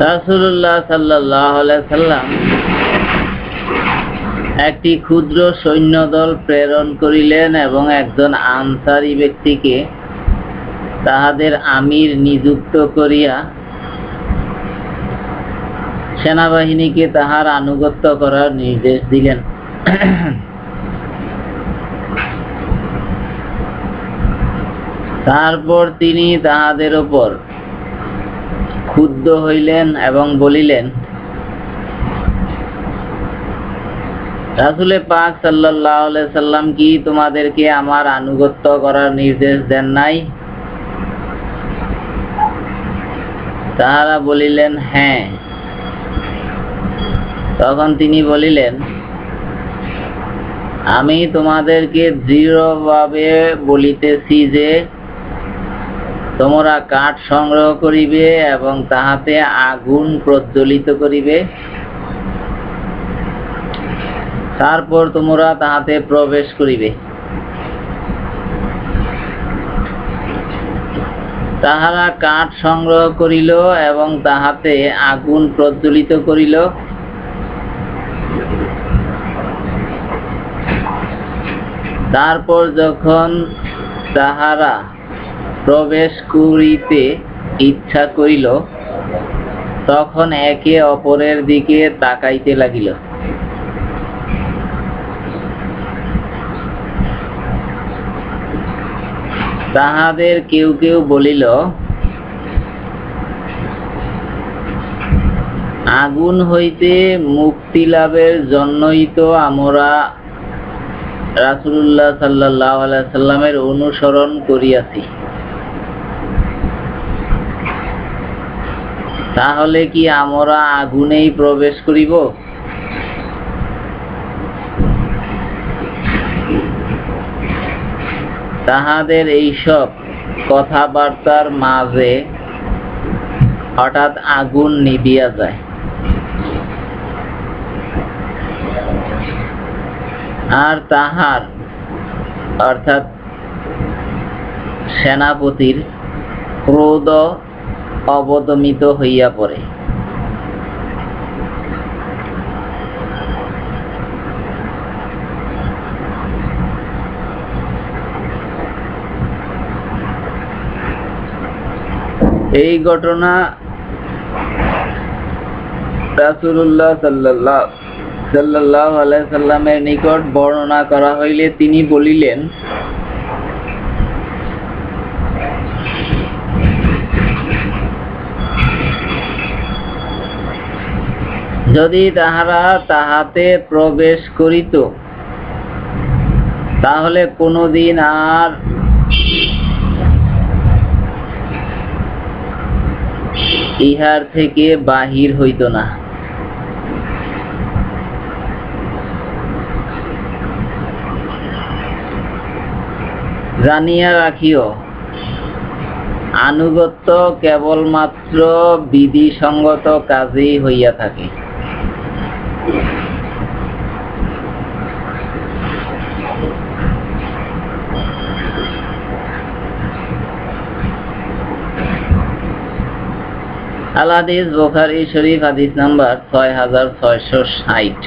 রাসুল্লাহ সাল্লাহ সাল্লাম একটি ক্ষুদ্র সৈন্যদল প্রেরণ করিলেন এবং একজন আনসারি ব্যক্তিকে তাহাদের আমির নিযুক্ত করিয়া সেনাবাহিনীকে তাহার আনুগত্য করার নির্দেশ দিলেন। তারপর তিনি তাহাদের ওপর ক্ষুব্ধ হইলেন এবং বলিলেন রাসুলে পাক সাল্লাম কি তোমাদেরকে আমার আনুগত্য করার নির্দেশ দেন নাই? তাহারা বলিলেন হ্যাঁ। তখন তিনি বলিলেন, আমি তোমাদেরকে দৃঢ়ভাবে বলিতেছি যে তোমরা কাঠ সংগ্রহ করিবে এবং তাহাতে আগুন প্রজ্বলিত করিবে। তারপর তোমরা তাহাতে প্রবেশ করিবে। তাহারা কাঠ সংগ্রহ করিল এবং তাহাতে আগুন প্রজ্বলিত করিল। তারপর যখন তাহারা প্রবেশ করিতে ইচ্ছা করিল, তখন একে অপরের দিকে তাকাইতে লাগিল। তাহাদের কেউ কেউ বলিল, আগুন হইতে মুক্তি লাভের জন্যই তো আমরা রাসুল্লাহ সাল্লাহ সাল্লামের অনুসরণ করিয়াছি। তাহলে কি আমরা আগুনেই প্রবেশ করিব? তাহাদের এইসব কথাবার্তার মাঝে হঠাৎ আগুন নিবিয়া যায়। আর তাহার, অর্থাৎ সেনাপতির ক্রোধ অবদমিত হইয়া পড়ে। এই ঘটনা রাসুল্লাহ সাল্লাহ সাল্লাহ সাল্লামের নিকট বর্ণনা করা হইলে তিনি বলিলেন যদি তাহারা তাহাতে প্রবেশ করিত, তাহলে কোনোদিন আর ইহার থেকে বাহির হইত না। জানিয়া রাখিও, আনুগত্য কেবলমাত্র বিধিসঙ্গত কাজেই হইয়া থাকে। আল হাদিস বোখারি শরীফ হাদিস নাম্বার ছয় হাজার ছয়শো ষাট।